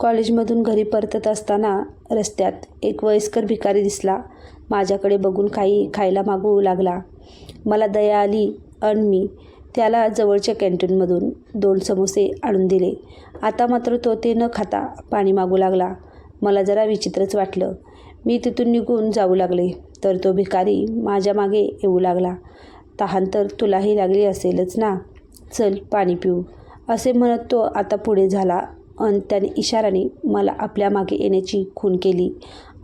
कॉलेजमधून घरी परतत असताना रस्त्यात एक वयस्कर भिकारी दिसला. माझ्याकडे बघून काही खायला मागू लागला. मला दया आली अन मी त्याला जवळच्या कॅन्टीनमधून दोन समोसे आणून दिले. आता मात्र तो ते न खाता पाणी मागू लागला. मला जरा विचित्रच वाटलं. मी तिथून निघून जाऊ लागले तर तो भिकारी माझ्या मागे येऊ लागला. तहान तर तुलाही लागली असेलच ना. चल पाणी पिऊ असे म्हणत तो आता पुढे झाला. अन त्याने इशाराने मला आपल्या मागे येण्याची खून केली.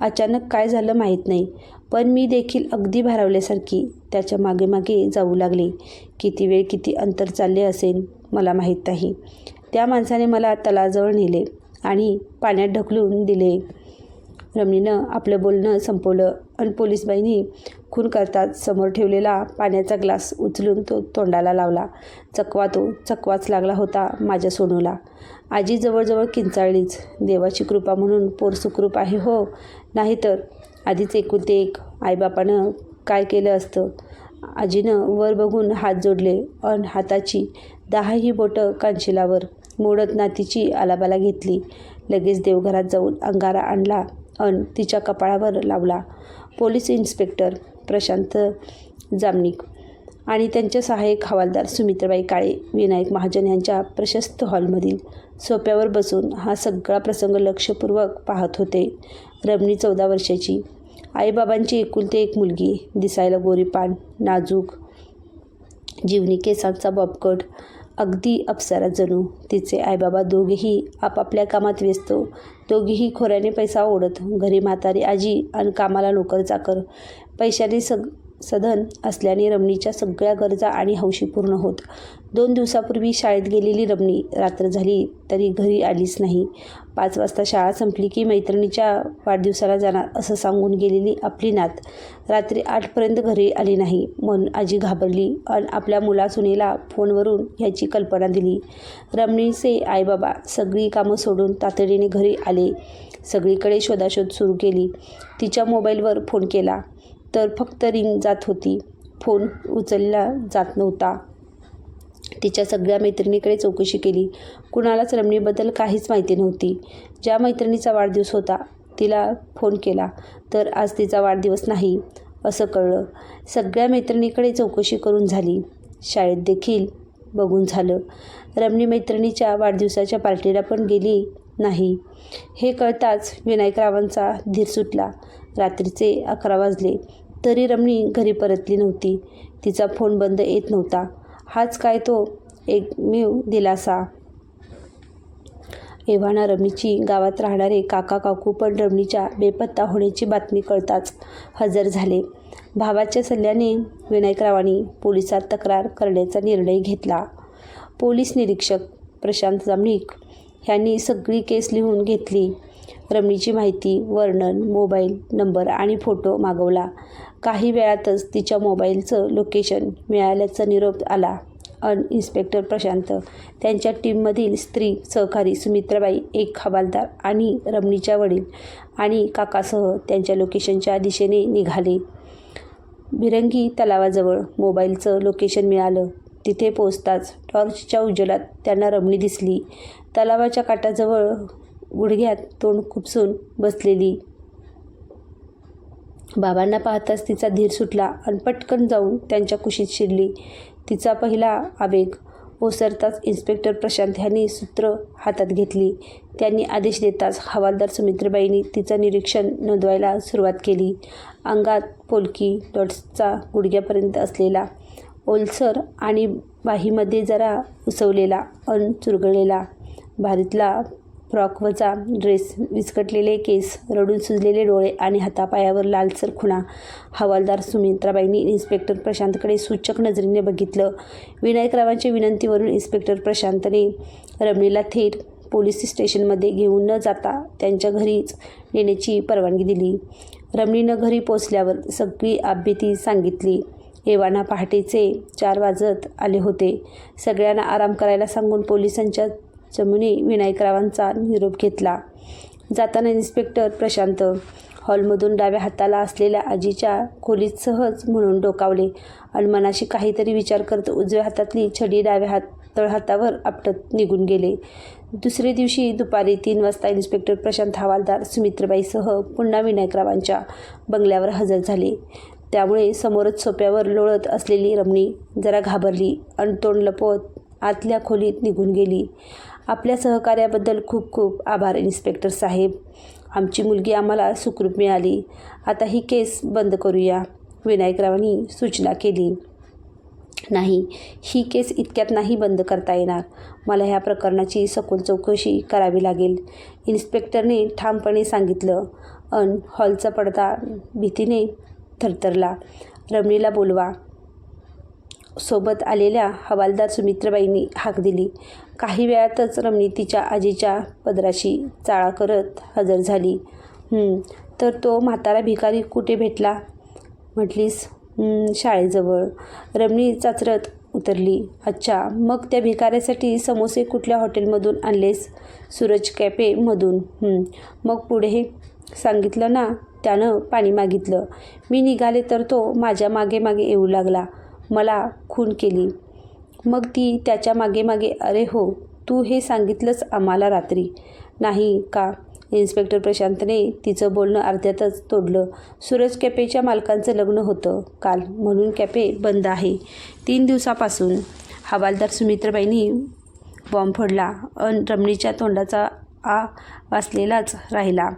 अचानक काय झालं माहीत नाही पण मी देखील अगदी भारावल्यासारखी त्याच्यामागे मागे जाऊ लागले. किती वेळ किती अंतर चालले असेल मला माहीत नाही. त्या माणसाने मला तलाजवळ नेले आणि पाण्यात ढकलून दिले. रमणीनं आपलं बोलणं संपवलं आणि पोलीसबाईंनी खून करताच समोर ठेवलेला पाण्याचा ग्लास उचलून तो तोंडाला लावला. चकवा तो चकवाच लागला होता माझ्या सोनूला. आजी जवळजवळ किंचाळलीच. देवाची कृपा म्हणून पोर सुखरूप आहे हो. नाहीतर आधीच एकुलते एक आईबापानं काय केलं असतं? आजीनं वर बघून हात जोडले. अन हाताची दहाही बोटं कांशिलावर मोडत नातीची आलाबाला घेतली. लगेच देवघरात जाऊन अंगारा आणला अन तिच्या कपाळावर लावला. पोलीस इन्स्पेक्टर प्रशांत जामनिक आणि त्यांच्या सहाय्यक हवालदार सुमित्राबाई काळे विनायक महाजन यांच्या प्रशस्त हॉलमधील सोप्यावर बसून हा सगळा प्रसंग लक्षपूर्वक पाहत होते. रमणी चौदा वर्षाची. आईबाबांची एकुलते एक मुलगी दिसायला गोरीपान नाजूक जीवनी केसांचा बॉबकट अगदी अप्सरा जणू. तिचे आईबाबा दोघेही आपापल्या कामात व्यस्त. दोघेही खोऱ्याने पैसा ओढत घरी म्हातारी आजी आणि कामाला नोकर चाकर. पैशाने सग सधन असल्याने रमणीच्या सगळ्या गरजा आणि हौशी पूर्ण होत. दोन दिवसापूर्वी शाळेत गेलेली रमणी रात्र झाली तरी घरी आलीच नाही. पाच वाजता शाळा संपली की मैत्रिणीच्या वाढदिवसाला जाणार असं सांगून गेलेली आपली नात रात्री आठपर्यंत घरी आली नाही. म्हणून आजी घाबरली आणि आपल्या मुला सुनेला फोनवरून ह्याची कल्पना दिली. रमणीचे आईबाबा सगळी कामं सोडून तातडीने घरी आले. सगळीकडे शोधाशोध सुरू केली. तिच्या मोबाईलवर फोन केला. तर फक्त रिंग जात होती. फोन उचलला जात नव्हता. तिच्या सगळ्या मैत्रिणीकडे चौकशी केली. कुणालाच रमणीबद्दल काहीच माहिती नव्हती. ज्या मैत्रिणीचा वाढदिवस होता तिला फोन केला तर आज तिचा वाढदिवस नाही असं कळलं. सगळ्या मैत्रिणीकडे चौकशी करून झाली. शाळेत देखील बघून झालं. रमणी मैत्रिणीच्या वाढदिवसाच्या पार्टीला पण गेली नाही. हे कळताच विनायकरावांचा धीर सुटला. रात्रीचे अकरा वाजले. तरी रमणी घरी परतली नव्हती. तिचा फोन बंद येत नव्हता. हाच काय तो एकमेव दिलासा? एव्हाना रमणीची गावात राहणारे काका काकू पण रमणीच्या बेपत्ता होण्याची बातमी कळताच हजर झाले. भावाच्या सल्ल्याने विनायकरावांनी पोलिसात तक्रार करण्याचा निर्णय घेतला. पोलीस निरीक्षक प्रशांत जामणीक ह्यांनी सगळी केस लिहून घेतली. रमणीची माहिती वर्णन मोबाईल नंबर आणि फोटो मागवला. काही वेळातच तिच्या मोबाईलचं लोकेशन मिळाल्याचा निरोप आला. अन इन्स्पेक्टर प्रशांत त्यांच्या टीममधील स्त्री सहकारी सुमित्राबाई एक हवालदार आणि रमणीच्या वडील आणि काकासह त्यांच्या लोकेशनच्या दिशेने निघाले. भिरंगी तलावाजवळ मोबाईलचं लोकेशन मिळालं. तिथे पोचताच टॉर्चच्या उज्ज्वलात त्यांना रमणी दिसली. तलावाच्या काठाजवळ गुडघ्यात तोंड खुपसून बसलेली. बाबांना पाहताच तिचा धीर सुटला आणि पटकन जाऊन त्यांच्या कुशीत शिरली. तिचा पहिला आवेग ओसरताच इन्स्पेक्टर प्रशांत ह्यांनी सूत्र हातात घेतली. त्यांनी आदेश देताच हवालदार सुमित्रबाईंनी तिचं निरीक्षण नोंदवायला सुरुवात केली. अंगात पोलकी डॉट्सचा गुडघ्यापर्यंत असलेला ओलसर आणि बाहीमध्ये जरा उसवलेला अन चुरगळलेला. भारीतला फ्रॉकवचा ड्रेस विस्कटलेले केस रडून सुजलेले डोळे आणि हातापायावर लालसर खुणा. हवालदार सुमित्राबाईंनी इन्स्पेक्टर प्रशांतकडे सूचक नजरेने बघितलं. विनायकरावांच्या विनंतीवरून इन्स्पेक्टर प्रशांतने रमणीला थेट पोलीस स्टेशनमध्ये घेऊन न जाता त्यांच्या घरीच नेण्याची परवानगी दिली. रमणीनं घरी पोचल्यावर सगळी आभ्यती सांगितली. एव्हाना पहाटेचे चार वाजत आले होते. सगळ्यांना आराम करायला सांगून पोलिसांच्या चमूने विनायकरावांचा निरोप घेतला. जाताना इन्स्पेक्टर प्रशांत. हॉलमधून डाव्या हाताला असलेल्या आजीच्या खोलीत सहज म्हणून डोकावले. आणि मनाशी काहीतरी विचार करत उजव्या हातातली छडी डाव्या हात तळहातावर आपटत निघून गेले. दुसरे दिवशी दुपारी तीन वाजता इन्स्पेक्टर प्रशांत हवालदार सुमित्रबाईसह पुन्हा विनायकरावांच्या बंगल्यावर हजर झाले. त्यामुळे समोरच सोप्यावर लोळत असलेली रमणी जरा घाबरली आणि तोंड लपवत आतल्या खोलीत निघून गेली. आपल्या सहकार्याबद्दल खूप खूप आभार इन्स्पेक्टर साहेब. आमची मुलगी आम्हाला सुखरूप मिळाली. आता ही केस बंद करूया. विनायकरावांनी सूचना केली. नाही ही केस इतक्यात नाही बंद करता येणार. मला ह्या प्रकरणाची सखोल चौकशी करावी लागेल. इन्स्पेक्टरने ठामपणे सांगितलं. अन हॉलचा पडदा भीतीने थरथरला. रमणीला बोलवा. सोबत आलेल्या हवालदार सुमित्रबाईंनी हाक दिली. काही वेळातच रमणी तिच्या आजीच्या पदराशी चाळा करत हजर झाली. तर तो म्हातारा भिकारी कुठे भेटला? म्हटलीस. शाळेजवळ. रमणी चाचरत उतरली. अच्छा मग त्या भिकाऱ्यासाठी समोसे कुठल्या हॉटेलमधून आणलेस? सूरज कॅफेमधून मग पुढे? सांगितलं ना त्यानं पाणी मागितलं. मी निघाले तर तो माझ्या मागे मागे येऊ लागला. मला खून केली. मग ती त्याच्यामागे मागे अरे हो तू हे सांगितलंच आम्हाला रात्री. नाही का? इन्स्पेक्टर प्रशांतने तिचं बोलणं अर्ध्यातच तोडलं. सूरज कॅफेच्या मालकांचं लग्न होतं काल म्हणून कॅफे बंद आहे. तीन दिवसापासून हवालदार सुमित्रबाईंनी बॉम्ब फोडला. अन रमणीच्या तोंडाचा आ वाचलेलाच राहिला.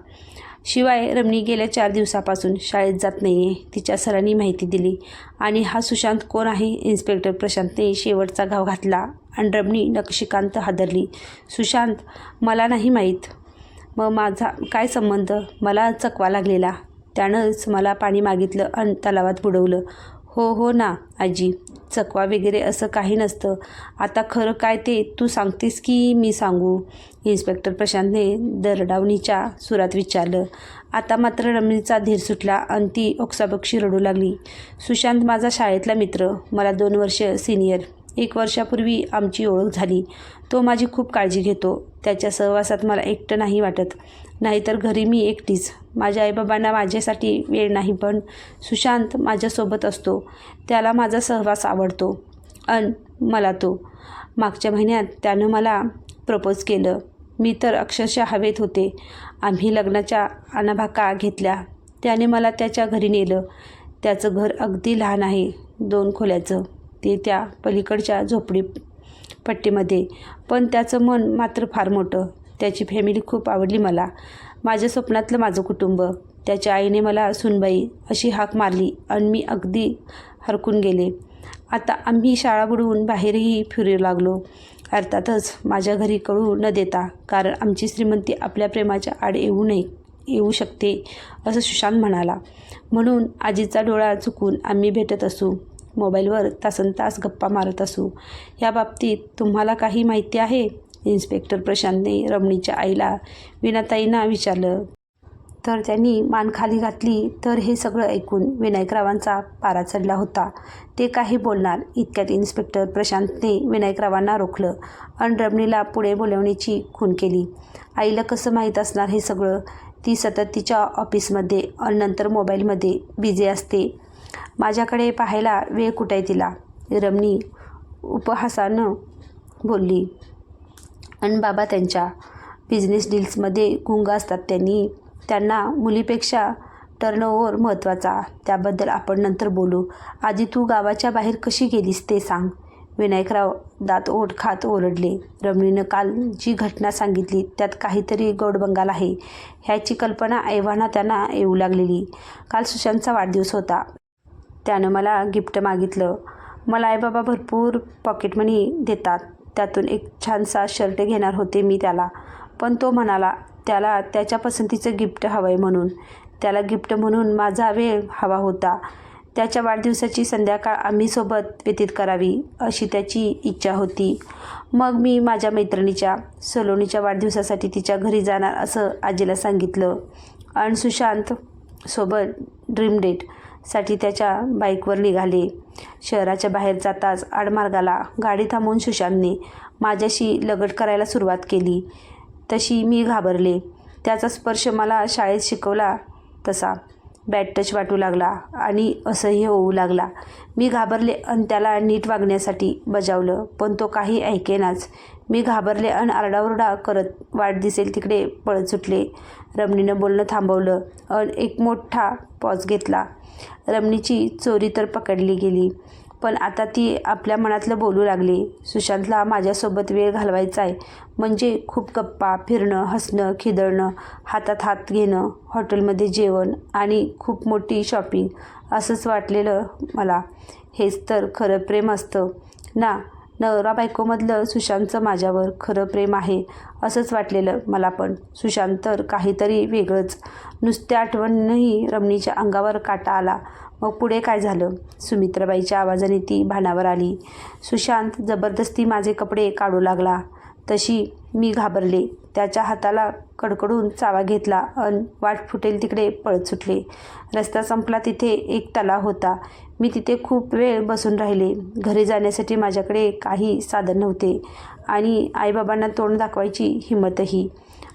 शिवाय रमणी गेल्या चार दिवसापासून शाळेत जात नाही आहे तिच्या सरांनी माहिती दिली. आणि हा सुशांत कोण आहे? इन्स्पेक्टर प्रशांतने शेवटचा घाव घातला आणि रमणी नक्षिकांत हादरली. सुशांत मला नाही माहीत. मग माझा काय संबंध? मला चकवा लागलेला. त्यानंच मला पाणी मागितलं आणि तलावात बुडवलं. हो हो ना आजी. चकवा वगैरे असं काही नसतं. आता खरं काय ते तू सांगतेस की मी सांगू? इन्स्पेक्टर प्रशांतने दरडावणीच्या सुरात विचारलं. आता मात्र रमणीचा धीर सुटला आणि ती ओक्साबक्षी रडू लागली. सुशांत माझा शाळेतला मित्र. मला दोन वर्ष सिनियर. एक वर्षापूर्वी आमची ओळख झाली. तो माझी खूप काळजी घेतो. त्याच्या सहवासात मला एकटं नाही वाटत. नाहीतर घरी मी एकटीच. माझ्या आईबाबांना माझ्यासाठी वेळ नाही पण सुशांत माझ्यासोबत असतो. त्याला माझा सहवास आवडतो. अन मला तो. मागच्या महिन्यात त्यानं मला प्रपोज केलं. मी तर अक्षरशः हवेत होते. आम्ही लग्नाच्या अनाभाका घेतल्या. त्याने मला त्याच्या घरी नेलं. त्याचं घर अगदी लहान आहे दोन खोल्याचं. ते त्या पलीकडच्या झोपडी पट्टीमध्ये. पण त्याचं मन मात्र फार मोठं. त्याची फॅमिली खूप आवडली मला. माझ्या स्वप्नातलं माझं कुटुंब त्याच्या आईने मला सुनबाई अशी हाक मारली आणि मी अगदी हरकून गेले. आता आम्ही शाळा बुडवून बाहेरही फिरू लागलो. अर्थातच माझ्या घरी कळू न देता कारण आमची श्रीमंती आपल्या प्रेमाच्या आड येऊ नये येऊ शकते असं सुशांत म्हणाला. म्हणून आजीचा डोळा चुकून आम्ही भेटत असू मोबाईलवर तासनतास गप्पा मारत असू. या बाबतीत तुम्हाला काही माहिती आहे? इन्स्पेक्टर प्रशांतने रमणीच्या आईला विनाताईंना विचारलं. तर त्यांनी मान खाली घातली. तर हे सगळं ऐकून विनायकरावांचा पारा चढला होता. ते काही बोलणार इतक्यात इन्स्पेक्टर प्रशांतने विनायकरावांना रोखलं आणि रमणीला पुढे बोलवण्याची खून केली. आईला कसं माहीत असणार हे सगळं? ती सतत तिच्या ऑफिसमध्ये आणि नंतर मोबाईलमध्ये बिझी असते. माझ्याकडे पाहायला वेळ कुठे आहे तिला? रमणी उपहासानं बोलली. आणि बाबा त्यांच्या बिझनेस डील्समध्ये गुंग असतात त्यांनी. त्यांना मुलीपेक्षा टर्नओव्हर महत्त्वाचा. त्याबद्दल आपण नंतर बोलू. आधी तू गावाच्या बाहेर कशी गेलीस ते सांग. विनायकराव दात ओढ खात ओरडले. रमणीनं काल जी घटना सांगितली त्यात काहीतरी गौडबंगाल आहे. ह्याची कल्पना ऐव्हाना त्यांना येऊ लागलेली. काल सुशांतचा वाढदिवस होता. त्यानं मला गिफ्ट मागितलं. मला आईबाबा भरपूर पॉकेट मनी देतात. त्यातून एक छानसा शर्ट घेणार होते मी त्याला. पण तो म्हणाला त्याला त्याच्या पसंतीचं गिफ्ट हवं आहे म्हणून. त्याला गिफ्ट म्हणून माझा वेळ हवा होता. त्याच्या वाढदिवसाची संध्याकाळ आम्ही सोबत व्यतीत करावी अशी त्याची इच्छा होती. मग मी माझ्या मैत्रिणीच्या सलोनीच्या वाढदिवसासाठी तिच्या घरी जाणार असं आजीला सांगितलं. आणि सुशांत सोबत ड्रीम डेटसाठी त्याच्या बाईकवर निघाले. शहराच्या बाहेर जाताच आडमार्गाला गाडी थांबवून सुशांतने माझ्याशी लगट करायला सुरुवात केली. तशी मी घाबरले. त्याचा स्पर्श मला शाळेत शिकवला तसा. बॅड टच वाटू लागला आणि असह्य होऊ लागला. मी घाबरले अन त्याला नीट वागण्यासाठी बजावलं पण तो काही ऐकेनाच. मी घाबरले अन आरडाओरडा करत वाट दिसेल तिकडे पळत सुटले. रमणीनं बोलणं थांबवलं अन एक मोठा पॉज घेतला. रमणीची चोरी तर पकडली गेली. पण आता ती आपल्या मनातलं बोलू लागली. सुशांतला माझ्यासोबत वेळ घालवायचा आहे म्हणजे खूप गप्पा फिरणं हसणं खिदळणं हातात हात घेणं हॉटेलमध्ये जेवण आणि खूप मोठी शॉपिंग असंच वाटलेलं मला. हेच तर खरं प्रेम असतं. ना नवरा बायकोमधलं सुशांतचं माझ्यावर खरं प्रेम आहे असंच वाटलेलं मला पण. सुशांत तर काहीतरी वेगळंच. नुसत्या आठवणही रमणीच्या अंगावर काटा आला. मग पुढे काय झालं? सुमित्राबाईच्या आवाजाने ती भानावर आली. सुशांत जबरदस्ती माझे कपडे काढू लागला. तशी मी घाबरले. त्याच्या हाताला कडकडून चावा घेतला अन वाट फुटेल तिकडे पळत सुटले. रस्ता संपला तिथे एक तलाव होता. मी तिथे खूप वेळ बसून राहिले. घरी जाण्यासाठी माझ्याकडे काही साधन नव्हते आणि आईबाबांना तोंड दाखवायची हिंमतही.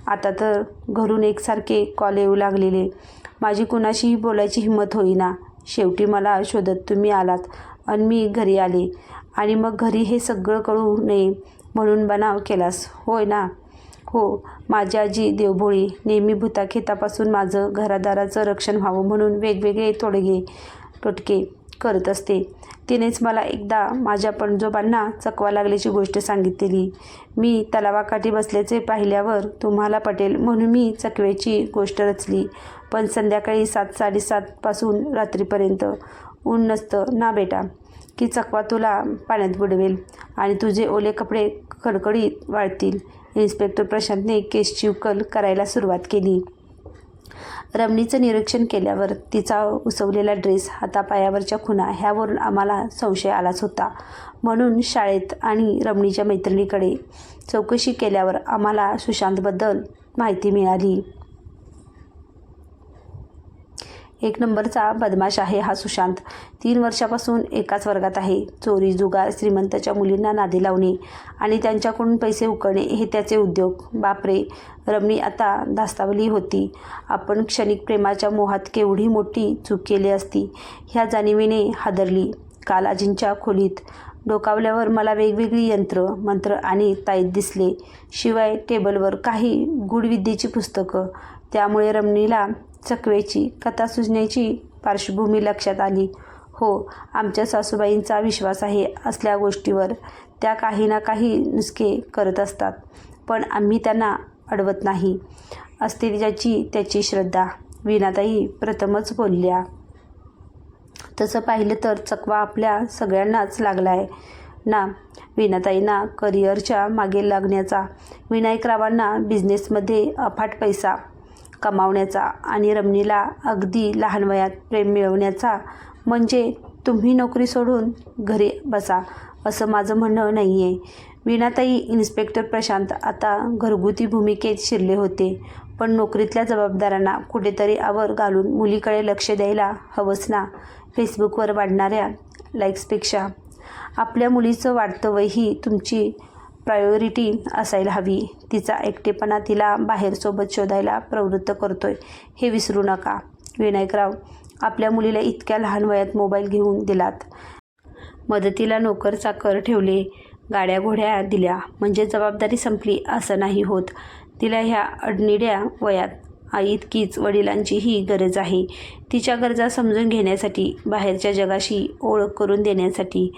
आता तर घरून एकसारखे कॉल येऊ लागलेले. माझी कुणाशीही बोलायची हिंमत होईना. शेवटी मला शोधत तुम्ही आलात आणि मी घरी आले. आणि मग घरी हे सगळं कळू नये. म्हणून बनाव केलास. होय ना? हो. माझी आजी देवभोळी नेहमी भूताखेतापासून माझं घरादाराचं रक्षण व्हावं म्हणून वेगवेगळे तोडगे टोटके करत असते. तिनेच मला एकदा माझ्या पणजोबांना चकवा लागल्याची गोष्ट सांगितलेली मी तलावाकाठी बसल्याचे पाहिल्यावर तुम्हाला पटेल म्हणून मी चकव्याची गोष्ट रचली. पण संध्याकाळी सात साडेसातपासून रात्रीपर्यंत ऊन नसतं ना बेटा? की चकवा तुला पाण्यात बुडवेल? आणि तुझे ओले कपडे कडकडीत वाळतील. इन्स्पेक्टर प्रशांतने केसची उकल करायला सुरुवात केली. रमणीचं निरीक्षण केल्यावर तिचा उसवलेला ड्रेस हातापायावरच्या खुणा ह्यावरून आम्हाला संशय आलाच होता. म्हणून शाळेत आणि रमणीच्या मैत्रिणीकडे चौकशी केल्यावर आम्हाला सुशांतबद्दल माहिती मिळाली. एक नंबरचा बदमाश आहे हा सुशांत. तीन वर्षापासून एकाच वर्गात आहे. चोरी जुगार श्रीमंताच्या मुलींना नादी लावणे आणि त्यांच्याकडून पैसे उकळणे हे त्याचे उद्योग. बापरे! रमणी आता धास्तावली होती. आपण क्षणिक प्रेमाच्या मोहात केवढी मोठी चूक केली असती ह्या जाणिवेने हादरली. काल आजींच्या खोलीत डोकावल्यावर मला वेगवेगळी यंत्र मंत्र आणि ताईत दिसले. शिवाय टेबलवर काही गूढविद्येची पुस्तकं. त्यामुळे रमणीला चकवेची कथा सुचण्याची पार्श्वभूमी लक्षात आली. हो आमच्या सासूबाईंचा विश्वास आहे असल्या गोष्टीवर. त्या काही ना काही नुसके करत असतात. पण आम्ही त्यांना अडवत नाही. असते ज्याची त्याची श्रद्धा. विनाताई प्रथमच बोलल्या. तसं पाहिलं तर चकवा आपल्या सगळ्यांनाच लागला आहे ना विनाताईंना करिअरच्या मागे लागण्याचा विनायकरावांना बिझनेसमध्ये अफाट पैसा कमावण्याचा आणि रमणीला अगदी लहान वयात प्रेम मिळवण्याचा म्हणजे तुम्ही नोकरी सोडून घरी बसा असं माझं म्हणणं नाही आहे विनाताई इन्स्पेक्टर प्रशांत आता घरगुती भूमिकेत शिरले होते पण नोकरीतल्या जबाबदाऱ्यांना कुठेतरी आवर घालून मुलीकडे लक्ष द्यायला हवंच ना. फेसबुकवर वाढणाऱ्या लाईक्सपेक्षा आपल्या मुलीचं वाढतं वयही तुमची प्रायोरिटी असायला हवी. तिचा एकटेपणा तिला बाहेरसोबत शोधायला प्रवृत्त करतोय. हे विसरू नका. विनायकराव आपल्या मुलीला इतक्या लहान वयात मोबाईल घेऊन दिलात. मदतीला नोकर चाकर ठेवले गाड्या घोड्या दिल्या. म्हणजे जबाबदारी संपली असं नाही होत. तिला ह्या अडनिड्या वयात आई इतकीच वडिलांचीही गरज आहे. तिच्या गरजा समजून घेण्यासाठी बाहेरच्या जगाशी ओळख करून देण्यासाठी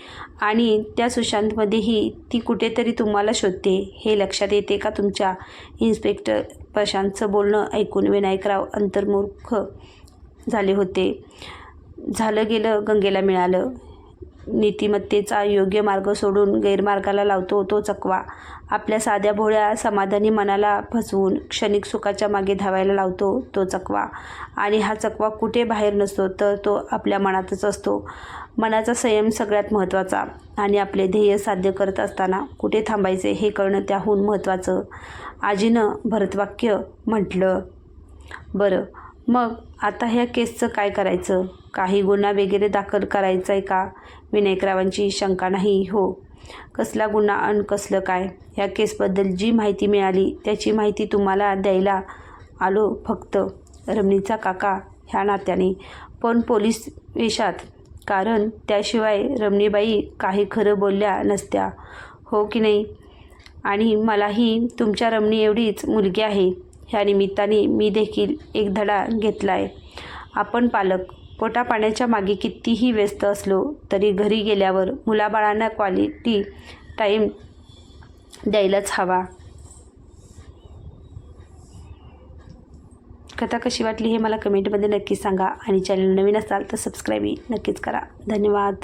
आणि त्या सुशांतमध्येही ती कुठेतरी तुम्हाला शोधते हे लक्षात येते का तुमच्या? इन्स्पेक्टर प्रशांतचं बोलणं ऐकून विनायकराव अंतर्मुख झाले होते. झालं गेलं गंगेला मिळालं. नीतिमत्तेचा योग्य मार्ग सोडून गैरमार्गाला लावतो तो चकवा. आपल्या साध्या भोळ्या समाधानी मनाला फसवून क्षणिक सुखाच्या मागे धावायला लावतो तो चकवा. आणि हा चकवा कुठे बाहेर नसतो तर तो आपल्या मनातच असतो. मनाचा संयम सगळ्यात महत्त्वाचा. आणि आपले ध्येय साध्य करत असताना कुठे थांबायचे हे कळणं त्याहून महत्त्वाचं. आजीनं भरतवाक्य म्हटलं बरं मग आता ह्या केसचं काय करायचं? काही गुन्हा वगैरे दाखल करायचा आहे का? विनायकरावांची शंका नाही हो. कसला गुन्हा अन कसलं काय? ह्या केसबद्दल जी माहिती मिळाली त्याची माहिती तुम्हाला द्यायला आलो फक्त. रमणीचा काका ह्या नात्याने. पण पोलीस वेशात कारण त्याशिवाय रमणीबाई काही खरं बोलल्या नसत्या. हो की नाही? आणि मलाही तुमच्या रमणी एवढीच मुलगी आहे. ह्या निमित्ताने मी देखील एक धडा घेतला आहे आपण पालक पोटापाण्याच्या मागे कितीही व्यस्त असलो तरी घरी गेल्यावर मुलाबाळांना क्वालिटी टाईम द्यायलाच हवा. कथा कशी वाटली हे मला कमेंटमध्ये नक्की सांगा आणि चॅनल नवीन असाल तर सबस्क्राईबही नक्कीच करा. धन्यवाद.